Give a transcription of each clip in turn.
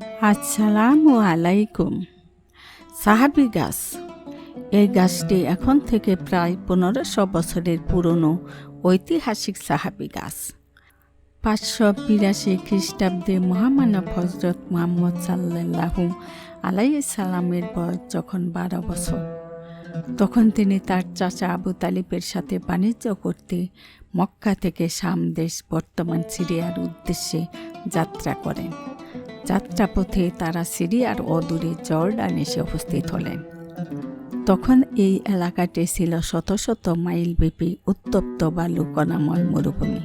আসসালামু আলাইকুম। সাহাবি গাছ, এই গাছটি এখন থেকে প্রায় পনেরোশো বছরের পুরনো ঐতিহাসিক সাহাবি গাছ। পাঁচশো বিরাশি খ্রিস্টাব্দে মহামানব হজরত মোহাম্মদ সাল্লাহু সালামের বয়স যখন বারো বছর, তখন তিনি তার চাচা আবু তালিবের সাথে বাণিজ্য করতে মক্কা থেকে শাম দেশ বর্তমান সিরিয়ার উদ্দেশ্যে যাত্রা করেন। যাত্রাপথে তারা সিরিয়ার অদূরে জর্ডান এসে উপস্থিত হলেন। তখন এই এলাকাটি ছিল শত শত মাইল ব্যাপী উত্তপ্ত বা লুকনাময় মরুভূমি।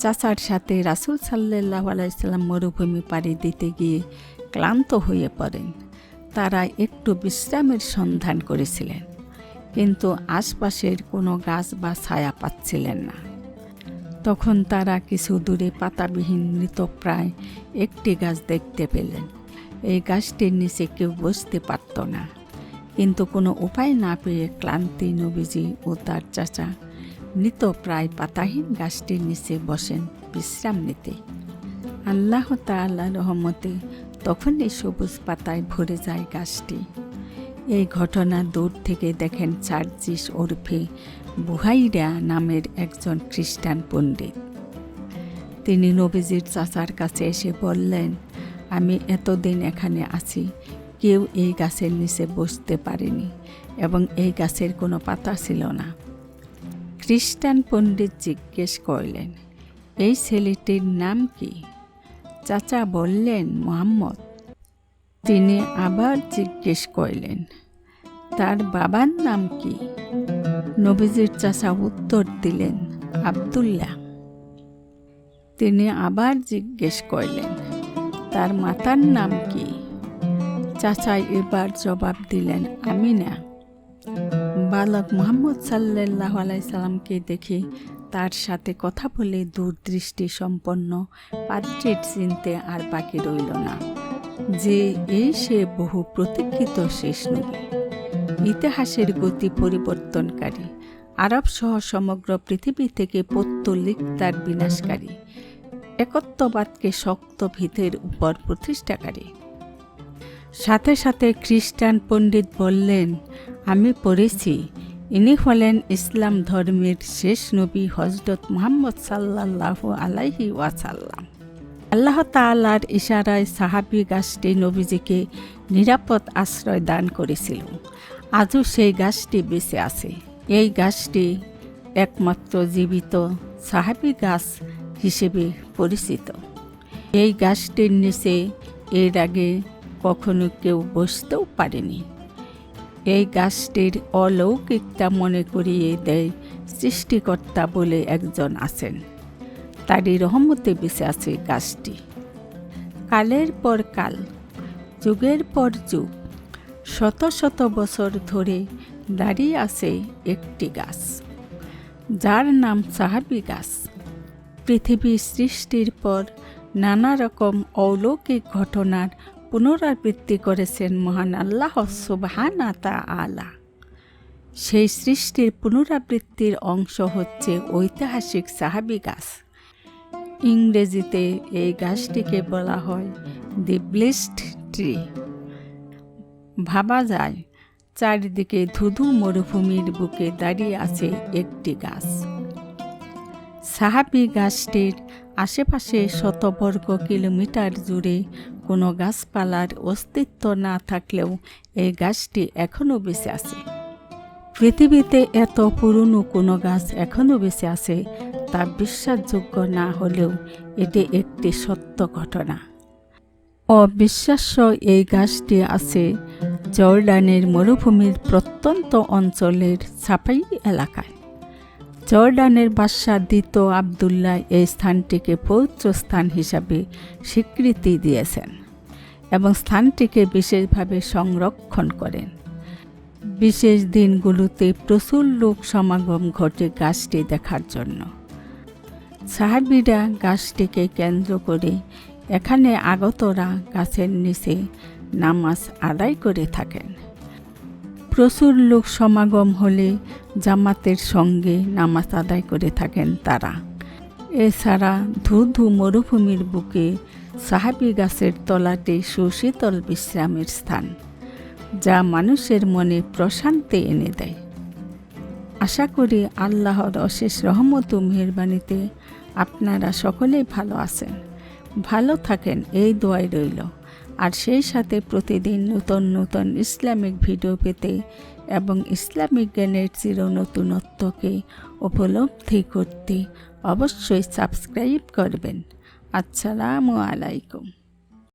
চাচার সাথে রাসুল সাল্লাহ আলাইসাল্লাম মরুভূমি পাড়ি দিতে গিয়ে ক্লান্ত হয়ে পড়েন। তারা একটু বিশ্রামের সন্ধান করেছিলেন, কিন্তু আশপাশের কোনো গাছ বা ছায়া পাচ্ছিলেন না। তখন তারা কিছু দূরে পাতাবিহীন মৃতপ্রায় একটি গাছ দেখতে পেলেন। এই গাছটির নিচে কেউ বসতে পারত না। কিন্তু কোনো উপায় না পেয়ে ক্লান্তি নবীজি ও তার চাচা মৃত প্রায় পাতাহীন গাছটির নিচে বসেন বিশ্রাম নিতে। আল্লাহ তাল্লাহ রহমতে তখনই সবুজ পাতায় ভরে যায় গাছটি। এই ঘটনা দূর থেকে দেখেন চার্জিস ওরফে বুহাইরা নামের একজন খ্রিস্টান পণ্ডিত। তিনি নবীজির চাচার কাছে এসে বললেন, আমি এতদিন এখানে আছি, কেউ এই গাছের নিচে বসতে পারেনি এবং এই গাছের কোনো পাতা ছিল না। খ্রিস্টান পণ্ডিত জিজ্ঞেস করলেন, এই ছেলেটির নাম কি? চাচা বললেন, মোহাম্মদ। তিনি আবার জিজ্ঞেস করলেন, তার বাবার নাম কি? নবীজির চাচা উত্তর দিলেন, আবদুল্লাহ। তিনি আবার জিজ্ঞেস করলেন, তার মাতার নাম কি? চাচা এবার জবাব দিলেন, আমিনা। বালক মোহাম্মদ সাল্লাহ আলাইসাল্লামকে দেখে তার সাথে কথা বলে দূরদৃষ্টি সম্পন্ন পাত্রের চিনতে আর বাকি রইল না। যে এই সে বহু প্রতীক্ষিত শেষ নবী। ইতিহাসের গতি পরিবর্তনকারী। আরব সহ সমগ্র পৃথিবী থেকে পত্তলিক তার বিনাশকারী। একত্ববাদকে শক্ত ভিতের উপর প্রতিষ্ঠাকারী। সাথে সাথে খ্রিস্টান পণ্ডিত বললেন, আমি পড়েছি। ইনি হলেন ইসলাম ধর্মের শেষ নবী হজরত মোহাম্মদ সাল্লাহ আলাইহি ওয়াসাল্লাম। আল্লাহ তালার ইশারায় সাহাবি গাছটি নবীজিকে নিরাপদ আশ্রয় দান করেছিল। আজও সেই গাছটি বেঁচে আছে। এই গাছটি একমাত্র জীবিত সাহাবি গাছ হিসেবে পরিচিত। এই গাছটির নিচে এর আগে কখনো কেউ বসতেও পারেনি। এই গাছটির অলৌকিকতা মনে করিয়ে দেয় সৃষ্টিকর্তা বলে একজন আছেন। তারই রহমতে বেঁচে আছে গাছটি। কালের পর কাল, যুগের পর যুগ, শত শত বছর ধরে দাঁড়িয়ে আছে একটি গাছ, যার নাম সাহাবি গাছ। পৃথিবী সৃষ্টির পর নানা রকম অলৌকিক ঘটনার পুনরাবৃত্তি করেছেন মহান আল্লাহ সুবহানা তা আলা সেই সৃষ্টির পুনরাবৃত্তির অংশ হচ্ছে ঐতিহাসিক সাহাবি গাছ। ইংরেজিতে এই গাছটিকে বলা হয় দি ব্লিস্ট ট্রি ভাবা যায়, চারিদিকে ধুধু মরুভূমির বুকে দাঁড়িয়ে আছে একটি গাছ। সাহাবি গাছটির আশেপাশে শতবর্গ কিলোমিটার জুড়ে কোনো গাছপালার অস্তিত্ব না থাকলেও এই গাছটি এখনও বেঁচে আছে। পৃথিবীতে এত পুরনো কোনো গাছ এখনও বেঁচে আছে তা বিশ্বাসযোগ্য না হলেও এটি একটি সত্য ঘটনা। অবিশ্বাস্য এই গাছটি আছে জর্ডানের মরুভূমির প্রত্যন্ত অঞ্চলের ছাপাই এলাকায়। জর্ডানের বাদশাহ দ্বিত আবদুল্লাহ এই স্থানটিকে পবিত্র স্থান হিসাবে স্বীকৃতি দিয়েছেন এবং স্থানটিকে বিশেষভাবে সংরক্ষণ করেন। বিশেষ দিনগুলোতে প্রচুর লোক সমাগম ঘটে গাছটি দেখার জন্য। সাহাবিরা গাছটিকে কেন্দ্র করে এখানে আগতরা গাছের নিচে নামাজ আদায় করে থাকেন। প্রচুর লোক সমাগম হলে জামাতের সঙ্গে নামাজ আদায় করে থাকেন তারা। এছাড়া ধু ধু মরুভূমির বুকে সাহাবি গাছের তলাটি সুশীতল বিশ্রামের স্থান, যা মানুষের মনে প্রশান্তি এনে দেয়। আশা করি আল্লাহর অশেষ রহমত ও মেহরবানিতে আপনারা সকলেই ভালো আছেন। ভালো থাকেন এই দোয়াই রইল। আর সেই সাথে প্রতিদিন নতুন নতুন ইসলামিক ভিডিও পেতে এবং ইসলামিক জ্ঞানের চির নতুনত্বকে উপলব্ধি করতে অবশ্যই সাবস্ক্রাইব করবেন। আসসালামু আলাইকুম।